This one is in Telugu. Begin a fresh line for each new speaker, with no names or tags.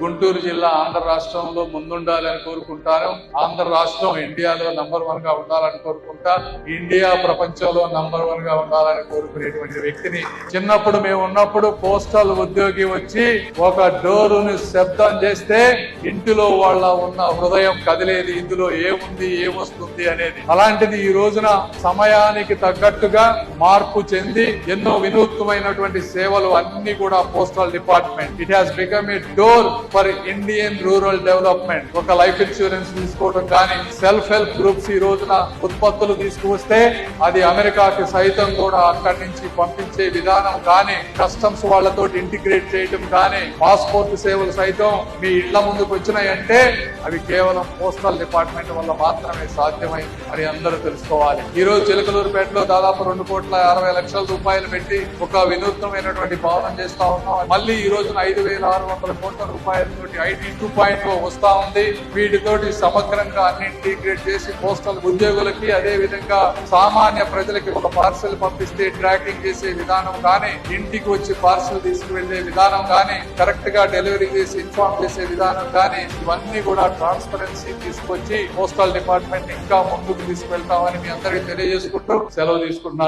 గుంటూరు జిల్లా ఆంధ్ర రాష్ట్రంలో ముందుండాలని కోరుకుంటాను. ఆంధ్ర రాష్ట్రం ఇండియాలో నంబర్ వన్గా ఉండాలని కోరుకుంటా. ఇండియా ప్రపంచంలో నంబర్ వన్గా ఉండాలని కోరుకునేటువంటి వ్యక్తిని చిన్నప్పుడు మేము ఉన్నప్పుడు పోస్టల్ ఉద్యోగి వచ్చి ఒక డోరుని శబ్దం చేస్తే ఇంటిలో వాళ్ళ ఉన్న హృదయం కదిలేది. ఇందులో ఏముంది ఏమొస్తుంది అనేది. అలాంటిది ఈ రోజున సమయానికి తగ్గట్టుగా మార్పు చెంది ఎన్నో వినూత్నమైనటువంటి సేవలు అన్ని కూడా postal department. It has become a door for Indian rural development. ఒక లైఫ్ ఇన్సూరెన్స్ తీసుకోవడం కానీ సెల్ఫ్ హెల్ప్ గ్రూప్స్ ఈ రోజున ఉత్పత్తులు తీసుకువస్తే అది అమెరికాకి సైతం కూడా అక్కడి నుంచి పంపించే విధానం కానీ కస్టమ్స్ వాళ్ళతో ఇంటిగ్రేట్ చేయడం కానీ పాస్పోర్ట్ సేవలు సైతం మీ ఇళ్ళ ముందుకు వచ్చినాయంటే అవి కేవలం పోస్టల్ డిపార్ట్మెంట్ వల్ల మాత్రమే సాధ్యమైంది అని అందరూ తెలుసుకోవాలి. ఈ రోజు చిలకలూరుపేటలో దాదాపు రెండు కోట్ల అరవై లక్షల రూపాయలు పెట్టి ఒక వినూత్నమైనటువంటి భవనం చేస్తా ఉన్నాం. మళ్ళీ ఈ రోజున ఐదు వేల ఆరు వందల కోట్ల రూపాయలు రూపాయలతోటి ఐటీ టూ పాయింట్ వస్తా ఉంది. వీటితోటి సమగ్రంగా అన్ని ఇంటిగ్రేట్ చేసి పోస్టల్ ఉద్యోగులకి అదే విధంగా సామాన్య ప్రజలకి ఒక పార్సల్ పంపిస్తే ట్రాకింగ్ చేసే విధానం కానీ ఇంటికి వచ్చి పార్సల్ తీసుకువెళ్ళే విధానం కానీ కరెక్ట్గా డెలివరీ చేసి ఇన్ఫార్మ్ చేసే విధానం కానీ ఇవన్నీ కూడా ట్రాన్స్పరెన్సీ తీసుకొచ్చి పోస్టల్ డిపార్ట్మెంట్ ఇంకా ముందుకు తీసుకెళ్తామని మీ అందరికీ తెలియజేసుకుంటూ సెలవు తీసుకుంటున్నాను.